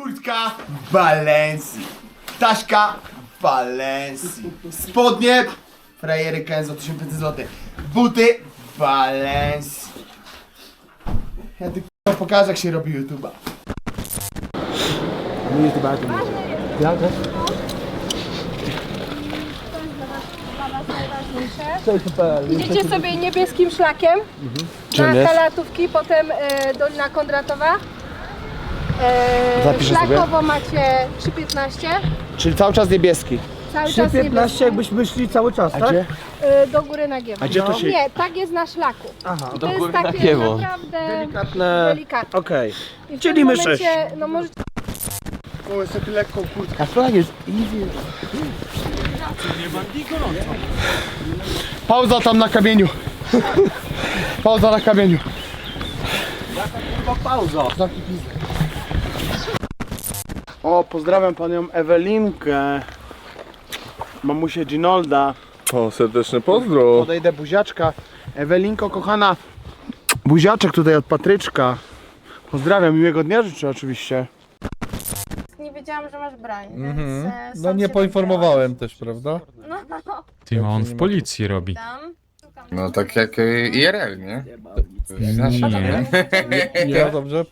Kurtka. Ptaszka w Walencji. Spodnie frajery Kenzo 1500 zł. Buty w Walencji. Ja ty k***a pokażę jak się robi YouTube'a. Idziecie sobie niebieskim szlakiem na Kalatówki, potem e, Dolina Kondratowa. E, Zapiszę sobie. szlakowo macie 3,15. Czyli cały czas niebieski. Cały czas 3,15 niebieski. jakbyśmy szli cały czas, tak? E, do góry na Giewo. A gdzie to się- Nie, tak jest na szlaku. Aha, to jest takie naprawdę delikatne. delikatne. Okej. I w Czyli tym my momencie, No możecie O, jest taki lekką kurtkę. A flag jest easy. Pauza tam na kamieniu. Pauza na kamieniu. Pauza. O, pozdrawiam panią Ewelinkę. Mamusię Ginolda. O, serdeczne pozdro. Podejdę buziaczka. Ewelinko, kochana. Buziaczek tutaj od Patryczka. Pozdrawiam, miłego dnia życzę oczywiście. nie wiedziałam, że masz broń, Mhm. więc e, No nie się poinformowałem też, prawda? No, Ty, on w policji robi. tam. No tak jak y, IRL, nie? Znasz, Nie. nie? Nie, dobrze.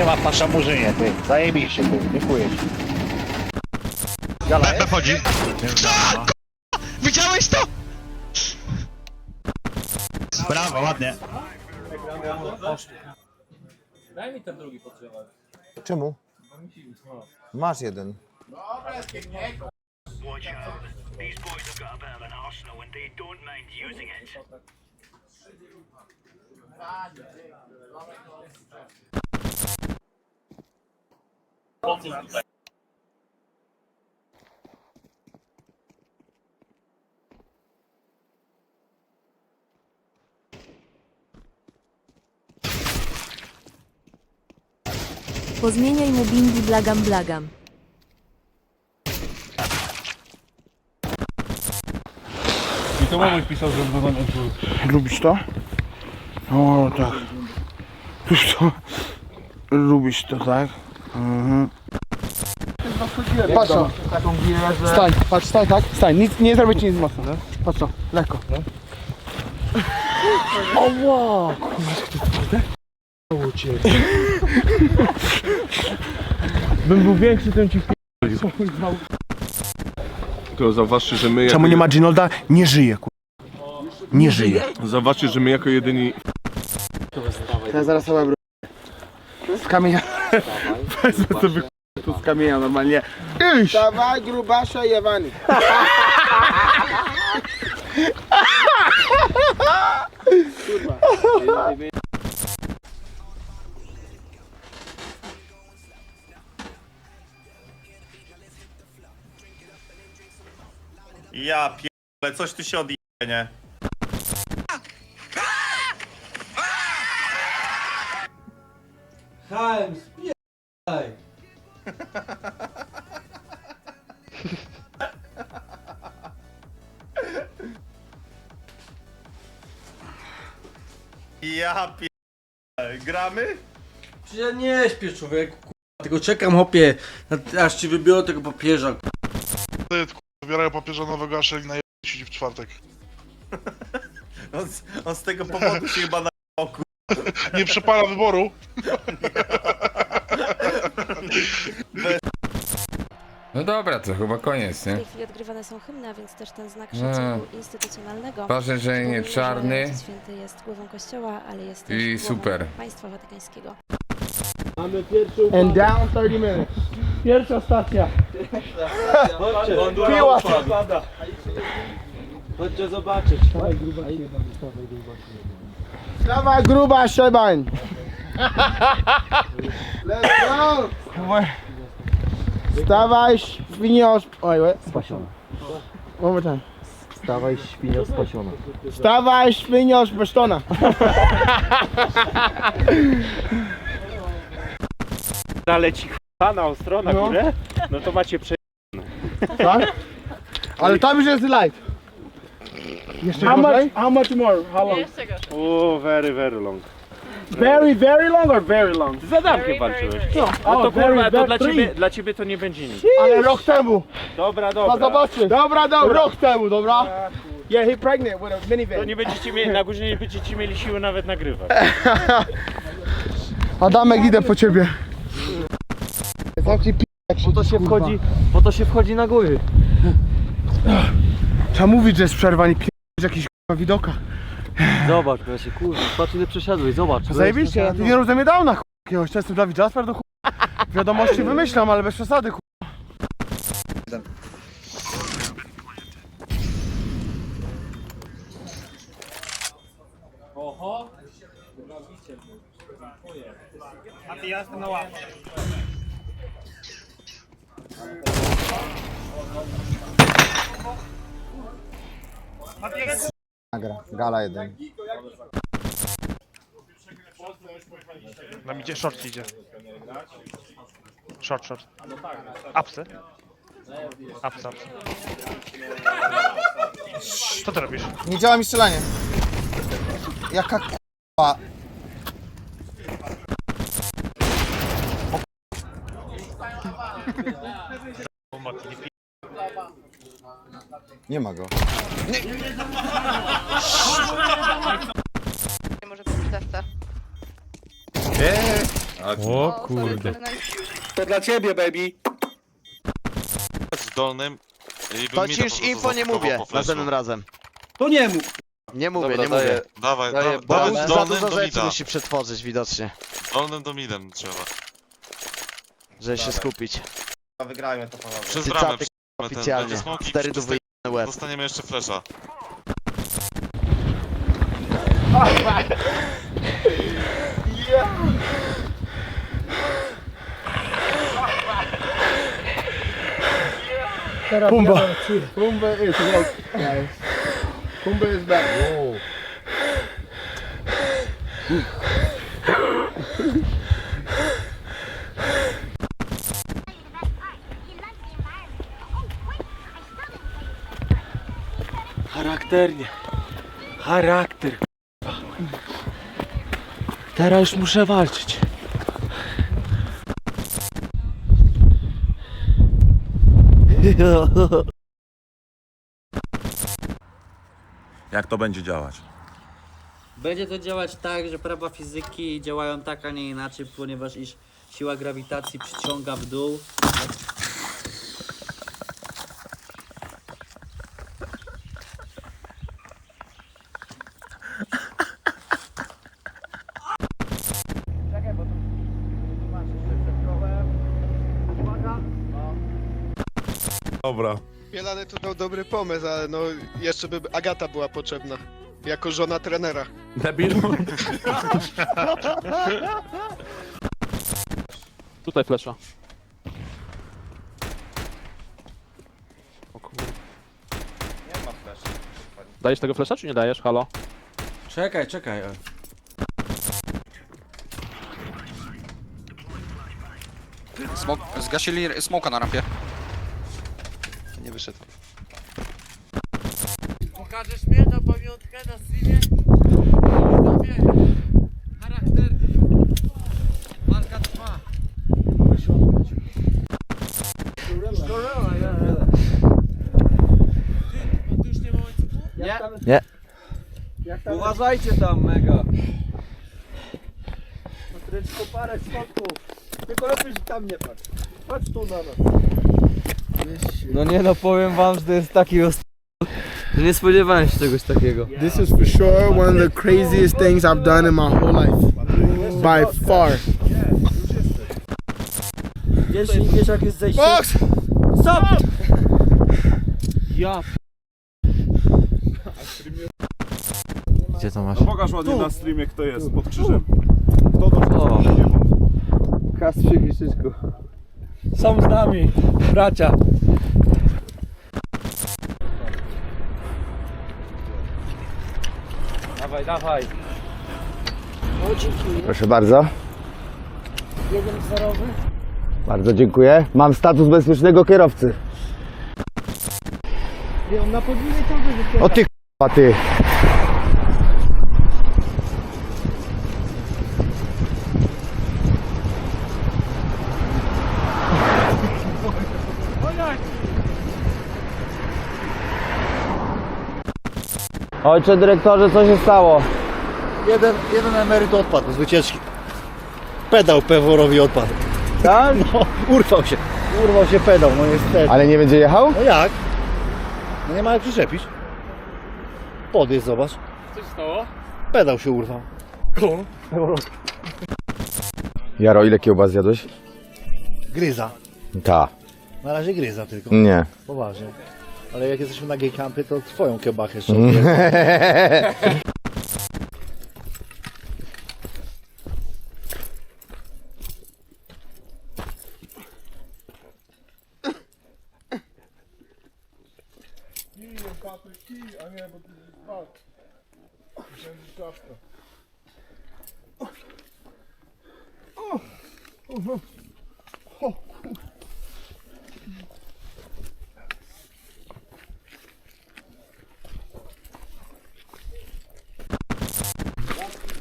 Siema pasza murzynie, ty. Zajebiście, ty. Dziękuję ci. Chodzi. Widziałeś to? Brawo, ładnie. Czemu? Masz jeden. Pozmieniaj mu bingi blagam blagam. I to mamuś pisał, że wygląda Lubisz to? O, tak. Lubisz to? Lubisz to, tak? Mhm. Patrz to. Stań, patrz, stań, tak? Stań, nic, nie zrobię ci nic mocno. Patrz to, lekko. Jak to twarde? Oło cię. Bym był większy, to bym ci Tylko zauważcie, że my Czemu nie ma Ginolda? Nie żyje, kur... Nie żyje. Zauważcie, że my jako jedyni Ja zaraz sobie bro... Z kamienia. Wezmę sobie tu z kamienia normalnie. Iść! Dawaj grubasza jewany. Ja pierdolę, coś tu się odje, nie? Chaim, Ja pierdolę. Gramy? Ja nie śpię człowieku, k***a. Tylko czekam hopie, na- aż ci wybiorę tego papieża. wybierają papieża nowego, a na siedzi w czwartek. On z, on z tego powodu się chyba na oku. Nie przepala wyboru. No dobra, to chyba koniec, W nie? tej chwili odgrywane są hymny, a więc też ten znak No. szacunku instytucjonalnego. Ważne, że nie Przypomnijmy, czarny Święty jest głową kościoła, ale jest i też głową super. państwa watykańskiego. Mamy pierwszą And down 30 minutes. Pierwsza stacja. Chodźcie. Piła. Chodźcie zobaczyć. Dawaj gruba szebań. Let's go. Stawaj świnio... Oj. Spasiona. One more time. Stawaj, świnio spasiona. Stawaj świnio beztona. Naleci k***a na ostro, na No. górę, no to macie prze... Tak? Ale tam już jest light. Jeszcze How gorzej? much, how much more? How long? O, very, very long. Very, very long or very long? Z Adamkiem walczyłeś. No, to kurwa, to dla ciebie, dla ciebie to nie będzie nic. Ale rok temu! Dobra, No dobra. zobaczy! Dobra, dobra! Rok temu, dobra? Yeah, he pregnant with a minivan. To nie będziecie mieli, na górze nie będziecie mieli siły nawet nagrywać. Adamek, idę po ciebie. Zamknij p***, jak się to się wchodzi. Po to się wchodzi na góry. Trzeba mówić, że jest przerwa, nie p***, jakiś k***a widoka. Zobacz, ja się kurwa, patrz ile przesiadłeś, zobacz. Zajebiście, a ty nie rozumie downa, ch... jakiegoś. To jestem Dawid Jasper, do ch... Wiadomości wymyślam, ale bez przesady, ch... Nagra, gala jeden. Nam idzie, short idzie. Short, short. Upsy. Upsy, upsy. Co ty robisz? Nie działa mi strzelanie. Jaka k***a. Nie ma go. Może to być testa. O kurde. To dla ciebie, baby. Z dolnym. i bym To mi ci już info nie mówię po flashu. następnym razem. To nie mów. Nie mówię, Dobra, nie mówię. daję. Dawaj, Daję da, Bo dawaj za z dolnym dużo do rzeczy mida. musi przetworzyć widocznie, Dolnym do midem trzeba. żeby się skupić. Wygrajmy to panowie. Przez Cycaty, bramę przyjmę ten, Oficjalnie. będzie smoki, przez wyjebany łeb. Dostaniemy jeszcze flesza. Pumba. Pumba is woke, guys. Pumba is back. Charakternie. Charakter. Teraz już muszę walczyć. Jak to będzie działać? Będzie to działać tak, że prawa fizyki działają tak, a nie inaczej, ponieważ iż siła grawitacji przyciąga w dół. Dobra. Mielany tu dał dobry pomysł, ale no jeszcze by Agata była potrzebna. Jako żona trenera. Debil. Tutaj flesza. O. Nie ma flash. Dajesz tego flesza czy nie dajesz? Halo? Czekaj, czekaj. Smok, zgasili smoka na rampie. Nie wyszedł. Pokażesz mnie na pamiątkę na streamie? Charakter. Walka trwa. Nie. Uważajcie tam, mega. Tylko parę schodków. Tylko lepiej, że tam nie patrz. Patrz tu na nas. No nie no, powiem wam, że to jest taki ost... że nie spodziewałem się czegoś takiego. This is for sure one of the craziest things I've done in my whole life. By far. Wiesz, wiesz jak jest zejście? Box! Stop! Ja Gdzie to masz? Pokaż ładnie na streamie kto jest pod krzyżem. Kto to O. nie wiem. Kastrzyk i Szyczku. Są z nami, bracia. Dawaj, dawaj. Proszę bardzo. Bardzo dziękuję. Mam status bezpiecznego kierowcy. O ty k***a ty. Ojcze dyrektorze, co się stało? Jeden, jeden emeryt odpadł z wycieczki. Pedał peworowi odpadł. Tak? No, urwał się. Urwał się pedał, no niestety. Ale nie będzie jechał? No jak? No nie ma jak przyczepić. Podjedź, zobacz. Co się stało? Pedał się urwał. Jaro, ile kiełbas zjadłeś? Gryza. Ta. Na razie gryza tylko. Nie. Poważnie. Ale jak jesteśmy na gay campie, to twoją kiełbachę jeszcze.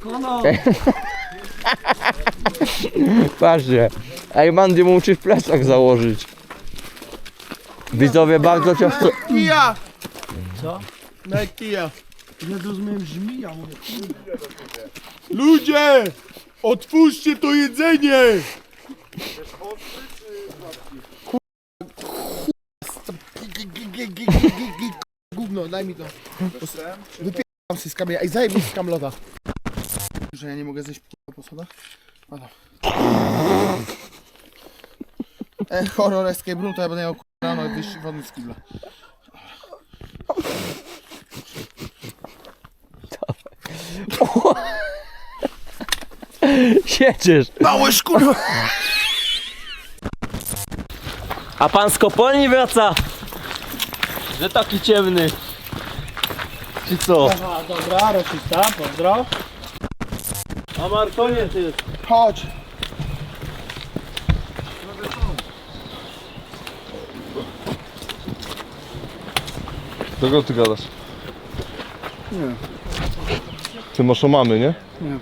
Patrzcie. Ej, Mandy musi w plecach założyć. Widzowie bardzo często... Kija! Co? Na kija. Ja zrozumiałem żmija, mówię. Ludzie! Otwórzcie to jedzenie! Gówno, daj mi to. Wypieram się z kamienia. Ej, zajmij mi z kamlota. Że ja nie mogę zejść po- po schodach? Ano. E, horror escape room to ja będę miał k***a, rano wyjść wodny z kibla. Siedzisz. Małysz kurwa! A pan z kopalni wraca. Że taki ciemny. Czy co? A, dobra, rasista, pozdro. A Markonie, ty. Chodź! Kogo ty gadasz? Nie. Ty masz o mamy, nie? Nie.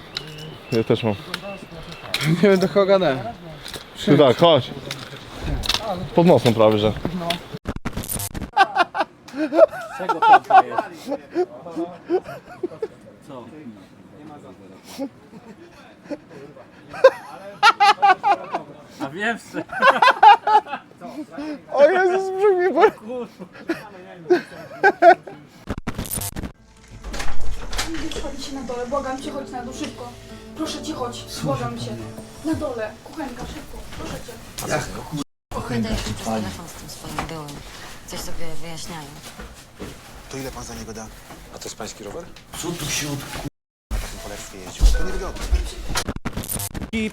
Ja też mam. Nie będę choganę. Ty tak, chodź. Pod nosem prawie, że. Czego pompa jest? Co? A wiem, że... O Jezus, brzuch mnie boli. Chodź na dole, błagam cię, chodź na dół, szybko. Proszę cię, chodź, błagam cię. Na dole, kuchenka, szybko, proszę cię. Kuchenka telefon z tym swoim byłym. Coś sobie wyjaśniają. To ile pan za niego da? A to jest pański rower? Co tu się od na takim polerstwie jeździł? To nie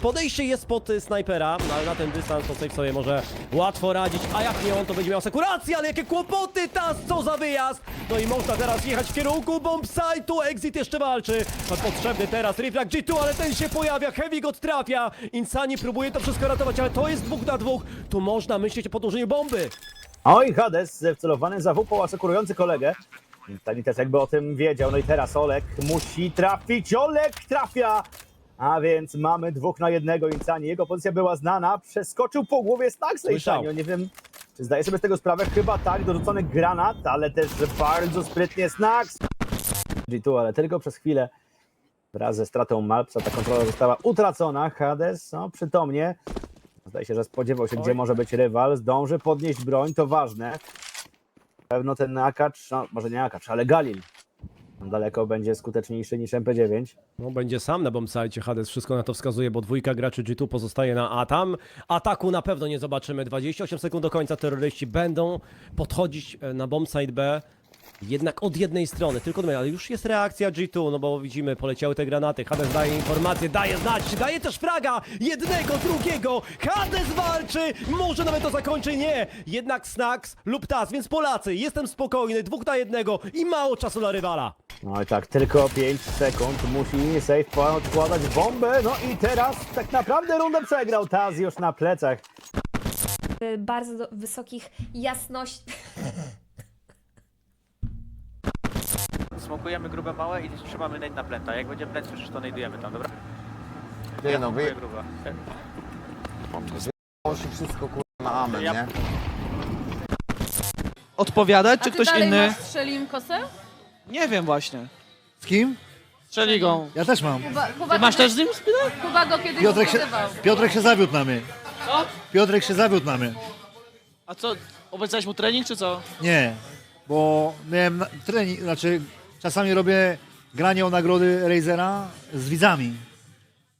podejście jest pod snajpera, no ale na ten dystans to sobie może łatwo radzić, a jak nie on, to będzie miał sekurację, ale jakie kłopoty tas, co za wyjazd! No i można teraz jechać w kierunku bombsite'u, Exit jeszcze walczy, a potrzebny teraz Reflak G2, ale ten się pojawia, Heavy go trafia, Insani próbuje to wszystko ratować, ale to jest dwóch na dwóch, tu można myśleć o podłożeniu bomby. Oj, Hades, wcelowany za WP, asekurujący kolegę. Tani też jakby o tym wiedział. No i teraz Olek musi trafić. Olek trafia! A więc mamy dwóch na jednego Insani. Jego pozycja była znana. Przeskoczył po głowie Snacksa Słyszał. Insani. Nie wiem, czy zdaje sobie z tego sprawę. Chyba tak, dorzucony granat, ale też bardzo sprytnie Snacks. G2, ale tylko przez chwilę. Wraz ze stratą Malpsa ta kontrola została utracona. Hades, no przytomnie. Zdaje się, że spodziewał się, gdzie może być rywal. Zdąży podnieść broń, to ważne. Pewno ten Akacz, no może nie Akacz, ale Galil. Daleko będzie skuteczniejszy niż MP9. No będzie sam na bombsite, Hades wszystko na to wskazuje, bo dwójka graczy G2 pozostaje na A tam. Ataku na pewno nie zobaczymy. 28 sekund do końca terroryści będą podchodzić e, na bombsite B. Jednak od jednej strony, tylko do mnie, ale już jest reakcja G2, no bo widzimy, poleciały te granaty, Hades daje informację, daje znać, daje też fraga, jednego, drugiego, Hades walczy, może nawet to zakończy, nie, jednak Snacks lub Tas, więc Polacy, jestem spokojny, dwóch na jednego i mało czasu dla rywala. No i tak, tylko 5 sekund. Musi safe odkładać bombę. No i teraz tak naprawdę rundę przegrał. Taz już na plecach. Bardzo do, wysokich jasności. Smokujemy grube małe i trzymamy nade na plenta. Jak będzie plent słyszysz, to najdujemy tam, dobra? Nie no, wy... gruba. się wszystko kurwa na amen, Ja- nie? Odpowiadać, czy ktoś inny? strzelił kosę? Nie wiem właśnie. Z kim? Z Szeligą. Ja też mam. Ty masz też z nim spinać? Chyba go kiedyś Piotrek się, Piotrek się zawiódł na mnie. Co? Piotrek się zawiódł na mnie. A co, obiecałeś mu trening czy co? Nie, bo miałem na- trening, znaczy czasami robię granie o nagrody Razera z widzami.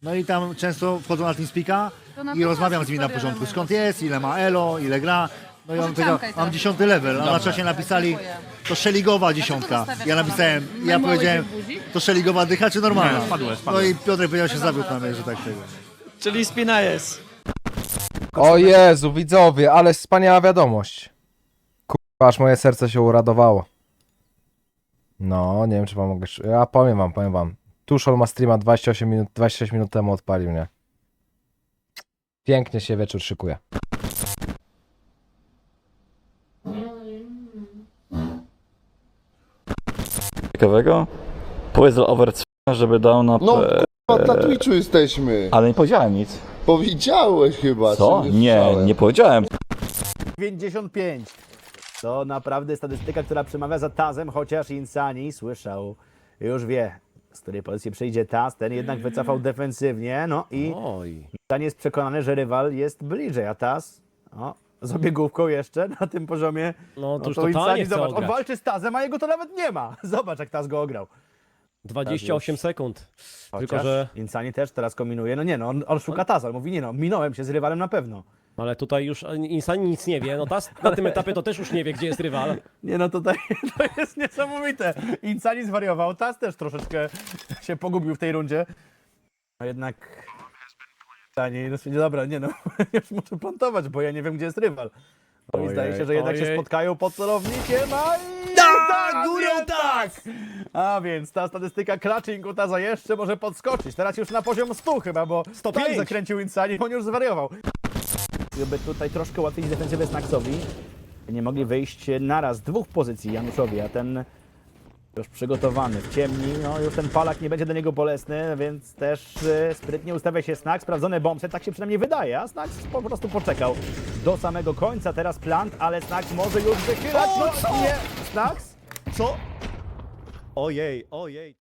No i tam często wchodzą na TeamSpeaka To na i pewno rozmawiam z nimi na historia porządku. Skąd jest, ile ma elo, ile gra. No i on powiedział, mam tak. dziesiąty level, a na czasie napisali, Dziękuję. to szeligowa dziesiątka. zostawiasz Ja napisałem, ja powiedziałem, w buzi? to szeligowa dycha czy normalna? No i Piotrek powiedział, się zawiódł na mnie, że tak tego. Czyli spina jest. O Jezu, widzowie, ale wspaniała wiadomość. Kurwa, aż moje serce się uradowało. No, nie wiem czy wam mogę... Ja powiem wam, powiem wam. Tuszol ma streama 28 minut, 26 minut temu odpalił, nie? Pięknie się wieczór szykuje. Ciekawego? Powiedz over żeby dał na... No, kurwa, na Twitchu jesteśmy. Ale nie powiedziałem nic. Powiedziałeś chyba. powiedziałem. 95. To naprawdę statystyka, która przemawia za Tazem, chociaż Insani słyszał, już wie, z której pozycji przyjdzie Taz, ten jednak wycofał defensywnie, no i Oj. Insani jest przekonany, że rywal jest bliżej, a Taz, o, z obiegówką jeszcze na tym poziomie, No to już to totalnie Insani, chce zobacz, on ograć. walczy z Tazem, a jego to nawet nie ma. Zobacz, jak Taz go ograł. 28 sekund. Chociaż Tylko, że... Insani też teraz kombinuje, no nie no, on, on szuka Taza, on mówi, nie no, minąłem się z rywalem na pewno. Ale tutaj już Insani nic nie wie. No tas na tym etapie to też już nie wie, gdzie jest rywal. Nie no, tutaj to jest niesamowite. Insani zwariował, Taz też troszeczkę się pogubił w tej rundzie. A jednak... Insani, no stwierdzi, dobra, nie no, już muszę plantować, bo ja nie wiem, gdzie jest rywal. No i Ojej, zdaje się, że jednak się ojej. spotkają pod celownikiem, a i... Tak, górą tak! A więc ta statystyka clutching u Taza jeszcze może podskoczyć. Teraz już na poziom 100 chyba, bo 105. tak zakręcił Insani, on już zwariował. Gdyby tutaj troszkę łatwiej defensywę Snacksowi, nie mogli wyjść naraz z dwóch pozycji Januszowi, a ten już przygotowany w ciemni, no już ten palak nie będzie dla niego bolesny, więc też e, sprytnie ustawia się Snack, sprawdzone bombset, tak się przynajmniej wydaje, a Snack po prostu poczekał do samego końca, teraz plant, ale Snack może już wychylać, O, no co? nie, Snack? Co? Ojej, ojej.